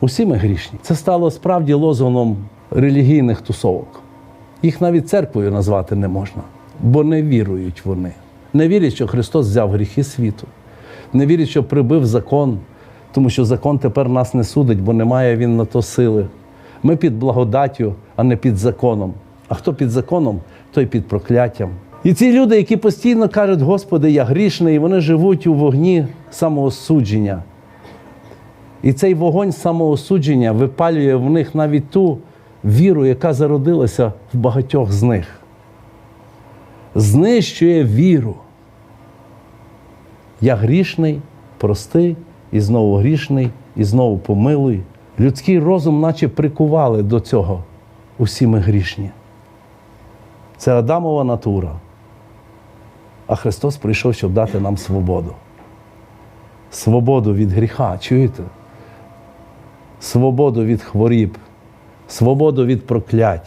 Усі ми грішні. Це стало справді лозунгом релігійних тусовок. Їх навіть церквою назвати не можна, бо не вірують вони. Не вірять, що Христос взяв гріхи світу, не вірять, що прибив закон, тому що закон тепер нас не судить, бо немає він на то сили. Ми під благодаттю, а не під законом. А хто під законом, той під прокляттям. І ці люди, які постійно кажуть, Господи, я грішний, вони живуть у вогні самоосудження. І цей вогонь самоосудження випалює в них навіть ту віру, яка зародилася в багатьох з них. Знищує віру. Я грішний, простий, і знову грішний, і знову помилуй. Людський розум, наче прикували до цього. Усі ми грішні. Це Адамова натура. А Христос прийшов, щоб дати нам свободу. Свободу від гріха, чуєте? Свободу від хворіб, свободу від проклять,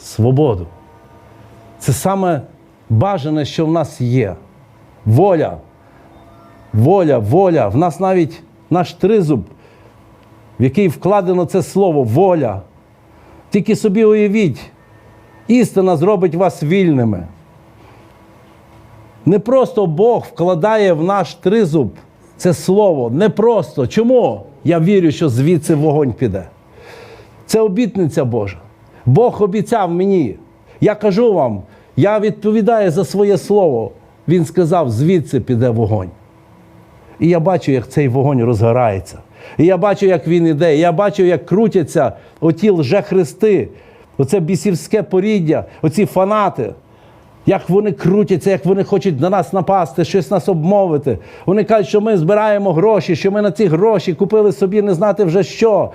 свободу. Це саме бажане, що в нас є. Воля. Воля, воля. В нас навіть наш тризуб, в який вкладено це слово воля. Тільки собі уявіть, істина зробить вас вільними. Не просто Бог вкладає в наш тризуб це слово. Не просто. Чому? Я вірю, що звідси вогонь піде. Це обітниця Божа. Бог обіцяв мені. Я кажу вам, я відповідаю за своє слово. Він сказав, звідси піде вогонь. І я бачу, як цей вогонь розгорається. І я бачу, як він іде. І я бачу, як крутяться оті лжехристи, оце бісівське поріддя, оці фанати. Як вони крутяться, як вони хочуть на нас напасти, щось нас обмовити. Вони кажуть, що ми збираємо гроші, що ми на ці гроші купили собі не знати вже що.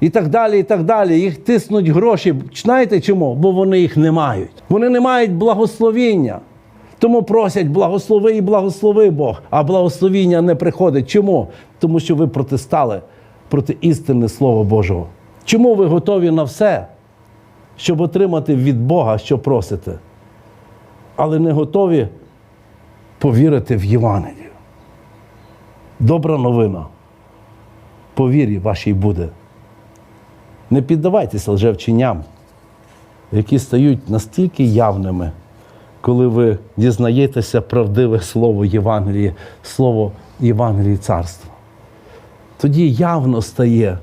І так далі, і так далі. Їх тиснуть гроші. Знаєте чому? Бо вони їх не мають. Вони не мають благословіння. Тому просять благослови і благослови Бог, а благословіння не приходить. Чому? Тому що ви протистали проти істини Слова Божого. Чому ви готові на все, щоб отримати від Бога, що просите, але не готові повірити в Євангелію? Добра новина. По вірі вашій буде. Не піддавайтеся лжевченням, які стають настільки явними, коли ви дізнаєтеся правдиве слово Євангелії, слово Євангелії царства. Тоді явно стає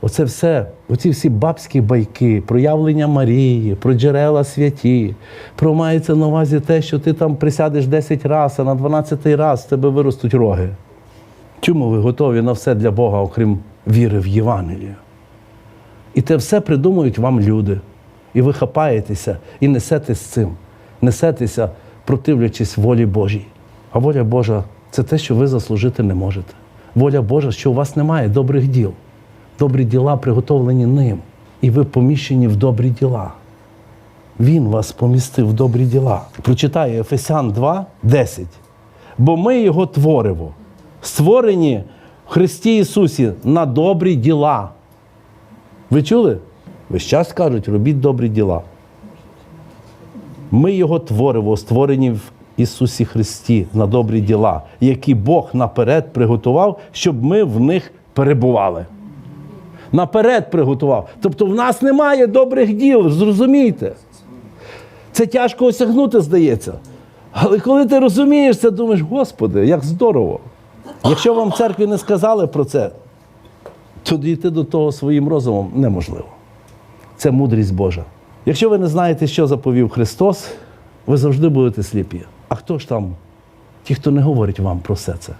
оце все, оці всі бабські байки, проявлення Марії, про джерела святі, про мається на увазі те, що ти там присядеш 10 разів, а на 12 раз в тебе виростуть роги. Чому ви готові на все для Бога, окрім віри в Євангелію? І те все придумують вам люди. І ви хапаєтеся і несете з цим, несетеся, противлячись волі Божій. А воля Божа це те, що ви заслужити не можете. Воля Божа, що у вас немає добрих діл. Добрі діла приготовлені ним. І ви поміщені в добрі діла. Він вас помістив в добрі діла. Прочитаю Ефесян 2, 10. Бо ми його творимо, створені в Христі Ісусі на добрі діла. Ви чули? Весь час кажуть, робіть добрі діла. Ми його творимо, створені в Ісусі Христі на добрі діла, які Бог наперед приготував, щоб ми в них перебували. Наперед приготував. Тобто в нас немає добрих діл, зрозумійте. Це тяжко осягнути, здається. Але коли ти розумієш це, думаєш, Господи, як здорово. Якщо вам в церкві не сказали про це, то дійти до того своїм розумом неможливо. Це мудрість Божа. Якщо ви не знаєте, що заповів Христос, ви завжди будете сліпі. А хто ж там, ті, хто не говорить вам про все це?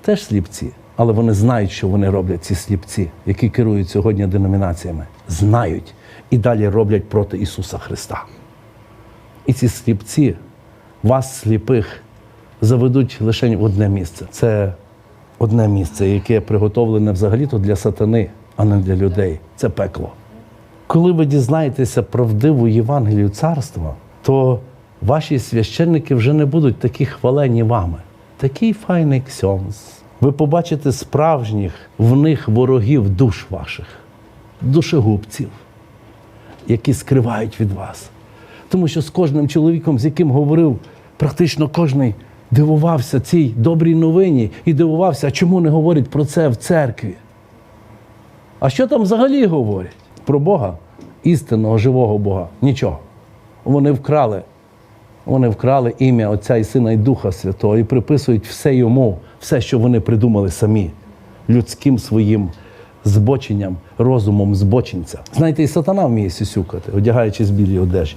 Теж сліпці, але вони знають, що вони роблять ці сліпці, які керують сьогодні деномінаціями. Знають і далі роблять проти Ісуса Христа. І ці сліпці, вас, сліпих, заведуть лише в одне місце. Це одне місце, яке приготовлене взагалі-то для сатани, а не для людей. Це пекло. Коли ви дізнаєтеся правдиву Євангелію царства, то ваші священники вже не будуть такі хвалені вами. Такий файний ксьонз. Ви побачите справжніх в них ворогів душ ваших, душегубців, які скривають від вас. Тому що з кожним чоловіком, з яким говорив, практично кожний дивувався цій добрій новині і дивувався, чому не говорять про це в церкві. А що там взагалі говорять? Про Бога, істинного, живого Бога. Нічого. Вони вкрали. Вони вкрали ім'я Отця і Сина і Духа Святого і приписують все йому, все, що вони придумали самі, людським своїм збоченням, розумом збочинця. Знаєте, і сатана вміє сюсюкати, одягаючись білі одежі.